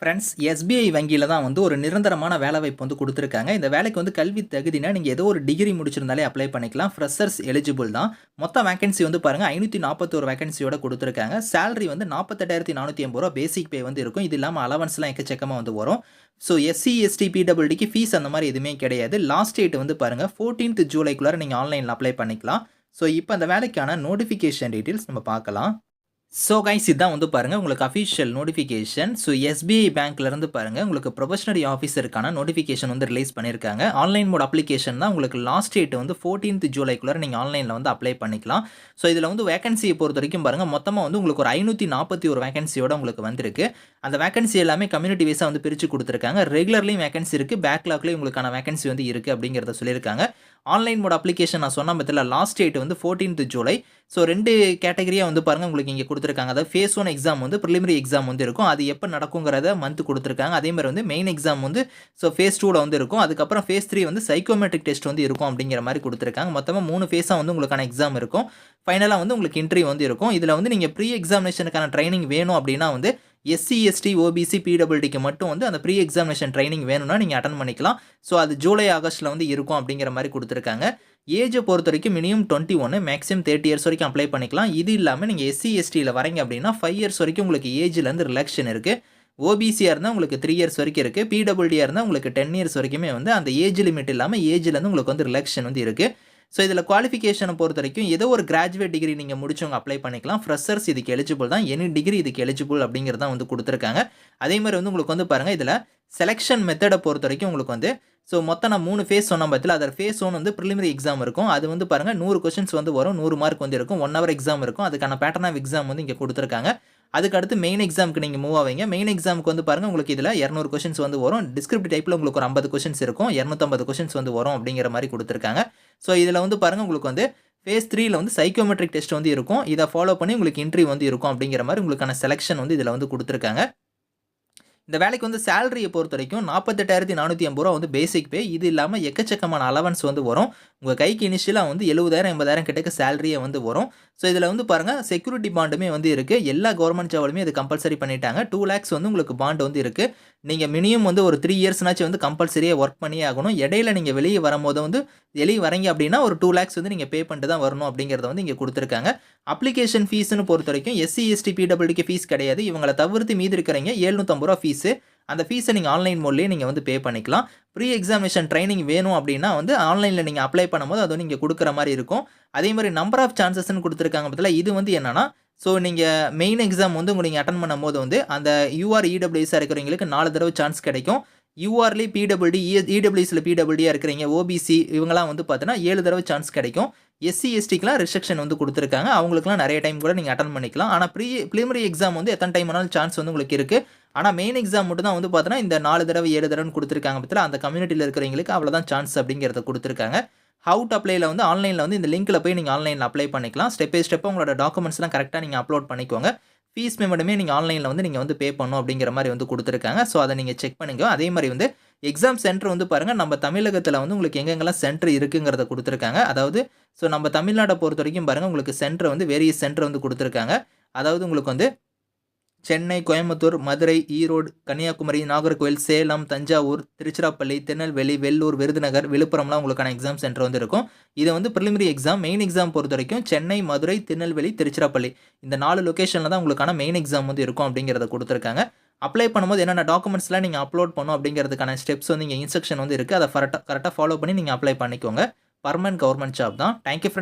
Friends SBI வங்கியில தான் வந்து ஒரு நிரந்தரமான வேலைவாய்ப்பு வந்து கொடுத்துருக்காங்க இந்த வேலைக்கு வந்து கல்வி தகுதினா, நீங்கள் ஏதோ ஒரு டிகிரி முடிச்சிருந்தாலே அப்ளை பண்ணிக்கலாம். ஃப்ரெஷர்ஸ் எலிஜிபிள் தான். மொத்த வேக்கன்சி வந்து பாருங்கள் ஐநூற்றி நாற்பத்தோரு வேக்கன்சியோட கொடுத்துருக்காங்க சேலரி வந்து ரூ. 48,480 பேசிக் பே வந்து இருக்கும். இது இல்லாமல் அலவன்ஸ்லாம் எக்கச்சக்கமாக வந்து வரும். ஸோ எஸ்சி, எஸ்டி, பிடபிள்யூடிக்கு ஃபீஸ் அந்த மாதிரி எதுவுமே கிடையாது. லாஸ்ட் டேட் வந்து பாருங்கள் ஃபோர்டீன்த் ஜூலைக்குள்ளார நீங்கள் ஆன்லைனில் அப்ளை பண்ணிக்கலாம். ஸோ இப்போ அந்த வேலைக்கான நோட்டிஃபிகேஷன் டீட்டெயில்ஸ் நம்ம பார்க்கலாம். ஸோ கைஸ் இதான் வந்து பாருங்கள் உங்களுக்கு அஃபிஷியல் நோட்டிஃபிகேஷன். ஸோ எஸ்பிஐ பேங்க்லேருந்து பாருங்க உங்களுக்கு ப்ரொபஷனரி ஆஃபீஸருக்கான நோட்டிஃபிகேஷன் வந்து ரிலீஸ் பண்ணியிருக்காங்க. ஆன்லைன் மோட் அப்ளிகேஷன் தான் உங்களுக்கு லாஸ்ட் டேட் வந்து ஃபோர்டீன்த் ஜூலைக்குள்ளே நீங்கள் ஆன்லைனில் வந்து அப்ளை பண்ணிக்கலாம். ஸோ இதில் வந்து வேக்கன்ஸியை பொறுத்த வரைக்கும் பாருங்கள் மொத்தமாக வந்து உங்களுக்கு ஒரு ஐநூற்றி நாற்பத்தி ஒரு வேகன்சியோட உங்களுக்கு வந்திருக்கு. அந்த வேக்கன்சி எல்லாமே கம்யூனிட்டி வைஸாக வந்து பிரித்து கொடுத்துருக்காங்க ரெகுலர்லேயும் வேகன்சி இருக்குது பேக்லாக்லேயும் உங்களுக்கான வேகன்சி வந்து இருக்குது அப்படிங்கிறத சொல்லியிருக்காங்க. ஆன்லைன் மோட் அப்ளிகேஷன் நான் சொன்ன பத்தில லாஸ்ட் டேட் வந்து 14த் ஜூலை. ஸோ ரெண்டு கேட்டகரியாக வந்து பாருங்கள் உங்களுக்கு இங்கே கொடுத்துருக்காங்க அதாவது ஃபேஸ் ஒன் எக்ஸாம் வந்து பிரிலிமினரி எக்ஸாம் வந்து இருக்கும். அது எப்போ நடக்குங்கிறத மந்த் கொடுத்துருக்காங்க அதே மாதிரி வந்து மெயின் எக்ஸாம் வந்து ஸோ ஃபேஸ் டூவில் வந்து இருக்கும். அதுக்கப்புறம் ஃபேஸ் த்ரீ வந்து சைக்கோமெட்ரிக் டெஸ்ட் வந்து இருக்கும் அப்படிங்கிற மாதிரி கொடுத்துருக்காங்க மொத்தமாக மூணு ஃபேஸாக வந்து உங்களுக்கான எக்ஸாம் இருக்கும். ஃபைனலாக வந்து உங்களுக்கு இன்ட்ரி வந்து இருக்கும். இதில் வந்து நீங்கள் ப்ரீ எக்ஸாமினேஷனுக்கான ட்ரைனிங் வேணும் அப்படின்னா வந்து எஸ்சி, எஸ்டி, ஓபிசி, பிடபிள்டிக்கு மட்டும் வந்து அந்த ப்ரீ எக்ஸாமினேஷன் ட்ரைனிங் வேணும்னா நீங்கள் அட்டன் பண்ணிக்கலாம். ஸோ அது ஜூலை, ஆகஸ்ட்டில் வந்து இருக்கும் அப்படிங்கிற மாதிரி கொடுத்துருக்காங்க ஏஜை பொறுத்த வரைக்கும் மினிமம் 21 மேக்ஸிமம் 30 இயர்ஸ் வரைக்கும் அப்ளை பண்ணிக்கலாம். இது இல்லாமல் நீங்கள் எஸ்சி, எஸ்டியில் வரீங்க அப்படின்னா ஃபைவ் இயர்ஸ் வரைக்கும் உங்களுக்கு ஏஜ்லேருந்து ரிலாக்ஷன் இருக்குது ஓபிசியாக இருந்தால் உங்களுக்கு த்ரீ இயர்ஸ் வரைக்கும் இருக்குது பிடபிள்யூடியாக இருந்தால் உங்களுக்கு 10 இயர்ஸ் வரைக்குமே வந்து அந்த ஏஜ் லிமிட் இல்லாமல் ஏஜ்லேருந்து உங்களுக்கு வந்து ரிலாக்ஷன் வந்து இருக்குது ஸோ இதில் குவாலிஃபிகேஷனை பொறுத்த வரைக்கும் ஏதோ ஒரு கிராஜுவேட் டிகிரி நீங்கள் முடிச்சவங்க அப்ளை பண்ணிக்கலாம். ஃப்ரெஷர்ஸ் இதுக்கு எலிஜிபிள் தான். எனி டிகிரி இதுக்கு எலிஜிபிள் அப்படிங்கிறது தான் வந்து கொடுத்துருக்காங்க அதே மாதிரி வந்து உங்களுக்கு வந்து பாருங்கள் இதில் செலெக்ஷன் செலக்ஷன் பொறுத்த வரைக்கும் உங்களுக்கு வந்து ஸோ மொத்தம் நான் மூணு ஃபேஸ் சொன்ன பாத்தீங்களா, அதில் ஃபேஸ் ஒன் வந்து பிரிலிமினரி எக்ஸாம் இருக்கும். அது வந்து பாருங்கள் நூறு கொஸ்டின்ஸ் வந்து வரும். நூறு மார்க் வந்து இருக்கும். ஒன் ஹவர் எக்ஸாம் இருக்கும். அதுக்கான பேட்டர்ன் ஆஃப் எக்ஸாம் வந்து இங்கே கொடுத்துருக்காங்க அதுக்கு அடுத்து மெயின் எக்ஸாமுக்கு நீங்கள் மூவ் ஆவீங்க. மெயின் எக்ஸாமுக்கு வந்து பாருங்கள் உங்களுக்கு இதில் இரநூறு கொஸ்டின்ஸ் வந்து வரும். டிஸ்கிரிப்ட் டைப்பில் உங்களுக்கு ஒரு 50 கொஸ்டின்ஸ் இருக்கும். 250 கொஸ்டின்ஸ் வந்து வரும் அப்படிங்கிற மாதிரி கொடுத்துருக்காங்க ஸோ இதில் வந்து பாருங்கள் உங்களுக்கு வந்து ஃபேஸ் த்ரீயில் வந்து சைக்கோமெட்ரிக் டெஸ்ட் வந்து இருக்கும். இதை ஃபாலோ பண்ணி உங்களுக்கு இன்ட்ரி வந்து இருக்கும் அப்படிங்கிற மாதிரி உங்களுக்கான செலெக்ஷன் வந்து இதில் வந்து கொடுத்துருக்காங்க இந்த வேலைக்கு வந்து சேலரியை பொறுத்த வரைக்கும் நாற்பத்தெட்டாயிரத்தி நானூற்றி ஐம்பது ரூபா வந்து பேசிக் பே. இது இல்லாமல் எக்கச்சக்கமான அலவன்ஸ் வந்து வரும். உங்கள் கைக்கு இனிஷியலாக வந்து 70,000 80,000 கிட்டக்க சேலரியே வந்து வரும். ஸோ இதில் வந்து பாருங்கள் செக்யூரிட்டி பாண்டுமே வந்து இருக்குது எல்லா கவர்மெண்ட் ஜாப்லயுமே இது கம்பல்சரி பண்ணிட்டாங்க. டூ லேக்ஸ் வந்து உங்களுக்கு பாண்டு வந்து இருக்குது நீங்கள் மினிமம் வந்து ஒரு த்ரீ இயர்ஸ்னாச்சும் வந்து கம்பல்சரியாக ஒர்க் பண்ணியே ஆகணும். இடையில நீங்கள் வெளியே வரும்போது வந்து வெளியே வரீங்க அப்படின்னா ஒரு டூ லேக்ஸ் வந்து நீங்கள் பே பண்ணிட்டு தான் வரணும் அப்படிங்கிறத வந்து இங்கே கொடுத்துருக்காங்க அப்ளிகேஷன் ஃபீஸ்ன்னு பொறுத்தவரைக்கும் எஸ்சி, எஸ்டி, பிடபிள்யூக்கு ஃபீஸ் கிடையாது. இவங்களை தவிர்த்து மீதி இருக்கிறீங்க ஏழ்நூற்றம்பது ரூபா ஃபீஸு. அந்த ஃபீஸை நீங்கள் ஆன்லைன் மோட்லயே நீங்கள் வந்து பே பண்ணிக்கலாம். ப்ரீ எக்ஸாமினேஷன் ட்ரைனிங் வேணும் அப்படின்னா வந்து ஆன்லைனில் நீங்கள் அப்ளை பண்ணும்போது அது வந்து கொடுக்குற மாதிரி இருக்கும். அதே மாதிரி நம்பர் ஆஃப் சான்சஸ்ன்னு கொடுத்துருக்காங்க பாத்தீங்களா, இது வந்து என்னன்னா ஸோ நீங்கள் மெயின் எக்ஸாம் வந்து உங்களுக்கு நீங்க பண்ணும்போது வந்து அந்த யூஆர், இடபிள்யூஎஸ்ஸா இருக்கிறவங்களுக்கு நாலு தடவை சான்ஸ் கிடைக்கும். யூஆர்லி பிடபிள்யூடி, இடபிள்யூஸில் பிடபிள்யூடியா இருக்கிறீங்க, ஓபிசி இவங்கெல்லாம் வந்து பாத்தீங்கன்னா 7 தடவ சான்ஸ் கிடைக்கும். எஸ்சி, எஸ்டிக்கெலாம் ரிஸ்ட்ரிக்ஷன் வந்து கொடுத்துருக்காங்க அவங்களுக்குலாம் நிறைய டைம் கூட நீங்கள் அட்டன் பண்ணிக்கலாம். ஆனால் ப்ரீ ப்ரிலிமரி எக்ஸாம் வந்து எத்தனை டைம் வேணாலும் சான்ஸ் வந்து உங்களுக்கு இருக்குது ஆனால் மெயின் எக்ஸாம் மட்டும் தான் வந்து பாத்தீங்கன்னா இந்த 4 தடவ 7 தடவன்னு குடுத்துருக்காங்க பாத்தீங்களா, அந்த கம்யூனிட்டியில் இருக்கிறவங்களுக்கு அவ்வளோதான் சான்ஸ் அப்படிங்கிறத கொடுத்துருக்காங்க ஹவு டு அப்ளைல வந்து ஆன்லைனில் வந்து இந்த லிங்க்ல போய் நீங்கள் ஆன்லைனில் அப்ளை பண்ணிக்கலாம். ஸ்டெப் பை ஸ்டெப்பாக உங்களோட டாக்குமெண்ட்ஸ்லாம் கரெக்டாக நீங்கள் அப்லோட் பண்ணிக்கோங்க. ஃபீஸ் பேமெண்ட்டுமே நீங்கள் ஆன்லைனில் வந்து நீங்கள் வந்து பே பண்ணணும் அப்படிங்கிற மாதிரி வந்து கொடுத்துருக்காங்க. ஸோ அதை நீங்கள் செக் பண்ணுங்க. அதே மாதிரி வந்து எக்ஸாம் சென்டர் வந்து பாருங்கள் நம்ம தமிழகத்தில் வந்து உங்களுக்கு எங்கெங்கெல்லாம் சென்டர் இருக்குங்கிறத கொடுத்துருக்காங்க. அதாவது ஸோ நம்ம தமிழ்நாடை பொறுத்த வரைக்கும் பாருங்கள் உங்களுக்கு சென்டர் வந்து வேரிய சென்டர் வந்து கொடுத்துருக்காங்க. அதாவது உங்களுக்கு வந்து சென்னை, கோயம்புத்தூர், மதுரை, ஈரோடு, கன்னியாகுமரி, நாகர்கோவில், சேலம், தஞ்சாவூர், திருச்சிராப்பள்ளி, திருநெல்வேலி, வெள்ளூர் விருதுநகர், விழுப்புரம்லாம் உங்களுக்கான எக்ஸாம் சென்டர் வந்து இருக்கும். இது வந்து பிரிலிமினரி எக்ஸாம். மெயின் எக்ஸாம் பொறுத்த வரைக்கும் சென்னை, மதுரை, திருநெல்வேலி, திருச்சிராப்பள்ளி இந்த நாலு லொக்கேஷனில் தான் உங்களுக்கான மெயின் எக்ஸாம் வந்து இருக்கும் அப்படிங்கிறத கொடுத்துருக்காங்க அப்ளை பண்ணும்போது என்னென்ன டாக்குமெண்ட்ஸ்லாம் நீங்கள் அப்லோட் பண்ணும் அப்படிங்கிறதுக்கான ஸ்டெப்ஸ் வந்து இங்கே இன்ஸ்ட்ரக்ஷன் வந்து இருக்குது அதை கரெக்டாக கரெக்டாக ஃபாலோ பண்ணி நீங்கள் அப்ளை பண்ணிக்கோங்க. பர்மனன்ட் கவர்மெண்ட் ஜாப் தான். Thank you